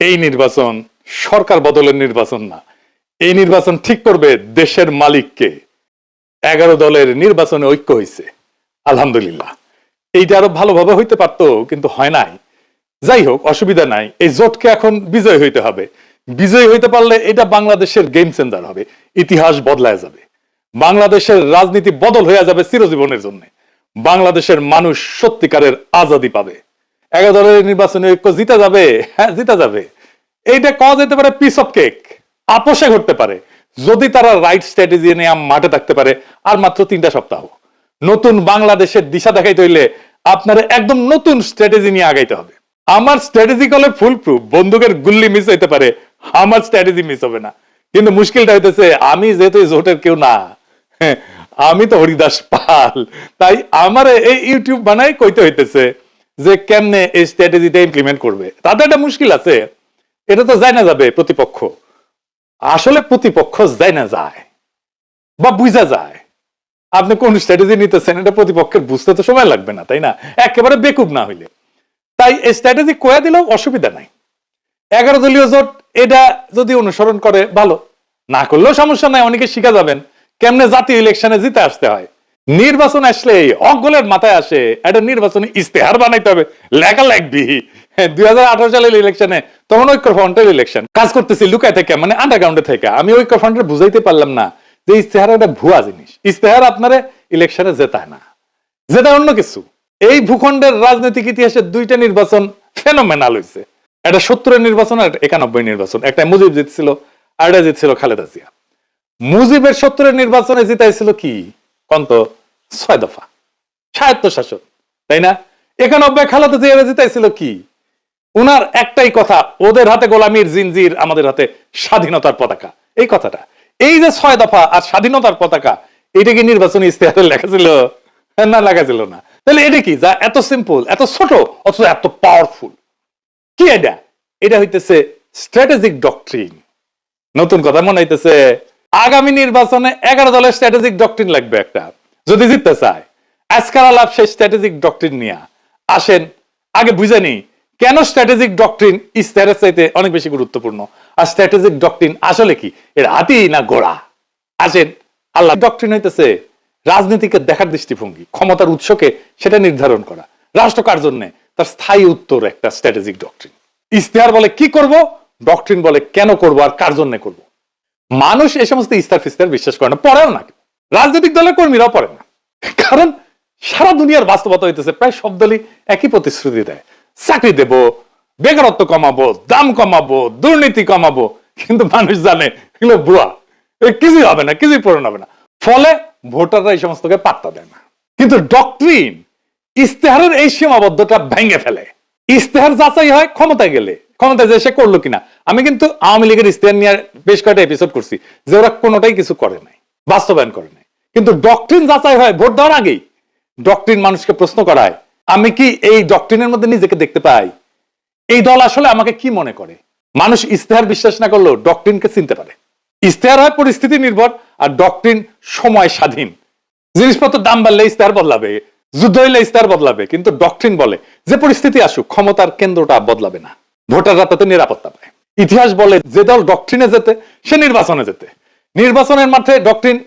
এই নির্বাচন সরকার বদলের নির্বাচন না। এই নির্বাচন ঠিক করবে দেশের মালিককে। এগারো দলের নির্বাচনে ঐক্য হয়েছে আলহামদুলিল্লাহ। এইটা আরও ভালোভাবে হইতে পারতো, কিন্তু হয় নাই। যাই হোক, অসুবিধা নাই। এই জোটকে এখন বিজয় হইতে হবে। বিজয় হইতে পারলে এটা বাংলাদেশের গেম চেঞ্জার হবে। ইতিহাস বদলায় যাবে। বাংলাদেশের রাজনীতি বদল হয়ে যাবে চিরজীবনের জন্য। বাংলাদেশের মানুষ সত্যিকারের আজাদি পাবে। এগারো দলের নির্বাচনে ঐক্য জিতে যাবে। হ্যাঁ জিতে যাবে। এইটা কওয়া যেতে পারে পিস অফ কেক আপোষে ঘটতে পারে। যদি তারা রাইট স্ট্র্যাটেজি নিয়ে মাঠে থাকতে পারে আর মাত্র তিনটা সপ্তাহ। নতুন বাংলাদেশের দিশা দেখাইতে হইলে আপনার একদম নতুন স্ট্র্যাটেজি নিয়ে আগাইতে হবে। আমার স্ট্র্যাটেজি কলে ফুল প্রুফ বন্দুকের গুল্লি মিস হইতে পারে। আমার স্ট্র্যাটেজি মিস হবে না। কিন্তু মুশকিলটা হইতেছে আমি যেহেতু জোটের কেউ না হ্যাঁ, আমি তো হরিদাস পাল। তাই আমার এই ইউটিউব বানাই কইতে হইতেছে যে কেমনে এই স্ট্র্যাটেজিটা ইমপ্লিমেন্ট করবে? তাদের একটা মুশকিল আছে। এটা তো যায় না যাবে প্রতিপক্ষ। আসলে প্রতিপক্ষ যায় না যায় বা বুঝা যায়। আপনি কোন স্ট্র্যাটেজি নিতেছেন, এটা প্রতিপক্ষের বুঝতে তো সময় লাগবে না, তাই না? একেবারে বেকুব না হইলে। তাই এই স্ট্র্যাটেজি কয়া দিলেও অসুবিধা নাই। এগারো দলীয় জোট, এটা যদি অনুসরণ করে, ভালো। না করলেও সমস্যা নাই, অনেকে শিখা যাবেন। কেমনে জাতীয় ইলেকশনে জিতে আসতে হয়? নির্বাচন আসলে অগলের মাথায় আসে একটা নির্বাচনে ইস্তেহার বানাইতে হবে। লেখা লাগবি। দুই হাজার আঠারো সালের ইলেকশনে তখন ইলেকশন কাজ করতেছি লুকায় থেকে মানে আন্ডারগ্রাউন্ডে থেকে। আমি বুঝাইতে পারলাম না যে ইস্তেহার একটা ভুয়া জিনিস। ইস্তেহার ইলেকশনে না। অন্য কিছু। এই ভূখণ্ডের রাজনৈতিক ইতিহাসে দুইটা নির্বাচন ফেনোমেনাল হয়েছে একটা সত্তরের নির্বাচন আর একানব্বই নির্বাচন। একটা মুজিব জিতছিল আর একটা জিতছিল খালেদা জিয়া। মুজিবের সত্তরের নির্বাচনে জিতাইছিল কি? কন্ত ছয় দফা। স্বায়ত্ত শাসন তাই না? একানব্বই খালেদা জিয়া জিতাইছিল কি? উনার একটাই কথা, ওদের হাতে গোলামির জিনজির, আমাদের হাতে স্বাধীনতার পতাকা। এই কথাটা। এই যে ছয় দফা আর স্বাধীনতার পতাকা, এটা কি নির্বাচনী ইস্তেহারে লেখা ছিল? না, লেখা ছিল না। তাহলে এটা কি? যা এত সিম্পল এত ছোট, অথচ এত পাওয়ারফুল কি এটা? এটা হইতেছে স্ট্র্যাটেজিক ডক্ট্রিন নতুন কথা মনে হইতেছে আগামী নির্বাচনে এগারো দলের স্ট্র্যাটেজিক ডক্ট্রিন লাগবে একটা। যদি জিততে চায় আজকাল আলাপ সেই স্ট্র্যাটেজিক ডক্ট্রিন নিয়ে। আসেন, আগে বুঝে নিই, কেন স্ট্র্যাটেজিক ডক্ট্রিন ইস্তেহারের চাইতে অনেক বেশি গুরুত্বপূর্ণ? আর স্ট্র্যাটেজিক ডক্ট্রিন আসলে কি? এর হাতি না গোড়া আসেন, আল্লাহ ডক্ট্রিন হইতেছে রাজনীতিকে দেখার দৃষ্টিভঙ্গি, ক্ষমতার উৎসকে সেটা নির্ধারণ করা। রাষ্ট্র কার জন্য? তার স্থায়ী উত্তর একটা স্ট্র্যাটেজিক ডক্ট্রিন ইস্তেহার বলে কি করব? ডক্ট্রিন বলে কেন করব? আর কার জন্য করব? মানুষ এই সমস্ত ইস্তার ফিস্তার বিশ্বাস করে না, পড়েও না। রাজনৈতিক দলের কর্মীরাও পড়ে না। কারণ সারা দুনিয়ার বাস্তবতা হইতেছে, প্রায় সব দলই একই প্রতিশ্রুতি দেয়। চাকরি দেব, বেকারত্ব কমাবো, দাম কমাবো, দুর্নীতি কমাবো। কিন্তু মানুষ জানে, এগুলো এ কিছুই হবে না, কিছুই পূরণ হবে না। ফলে ভোটাররা এই সমস্তকে পাত্তা দেয় না। কিন্তু ডক্ট্রিন ইস্তেহারের এই সীমাবদ্ধতা ভেঙে ফেলে। ইস্তেহার যাচাই হয় ক্ষমতায় গেলে। ক্ষমতায় যে সে করল কিনা। আমি কিন্তু আওয়ামী লীগের ইস্তেহার নিয়ে বেশ কয়েকটা এপিসোড করছি, যে ওরা কোনোটাই কিছু করে নাই, বাস্তবায়ন করে নাই। কিন্তু ডক্ট্রিন যাচাই হয় ভোট দেওয়ার আগেই ডক্ট্রিন মানুষকে প্রশ্ন করায়, আমি কি এই ডক্ট্রিনের মধ্যে নিজেকে দেখতে পাই? এই দল আসলে আমাকে কি মনে করে? মানুষ ইস্তেহার বিশ্বাস না করলেও ডক্ট্রিনকে চিনতে পারে। ইস্তেহার হয় পরিস্থিতি নির্ভর আর ডক্ট্রিন সময় স্বাধীন। জিনিসপত্র দাম বাড়লে ইস্তেহার বদলাবে, যুদ্ধ হইলে ইস্তেহার বদলাবে, কিন্তু ডক্ট্রিন বলে যে পরিস্থিতি আসুক, ক্ষমতার কেন্দ্রটা বদলাবে না। ভোটাররা তাতে নিরাপত্তা পায়। ইতিহাস বলে যে দল ডক্ট্রিনে যেতে, সে নির্বাচনে যেতে। নির্বাচনের মাঠে ডক্ট্রিন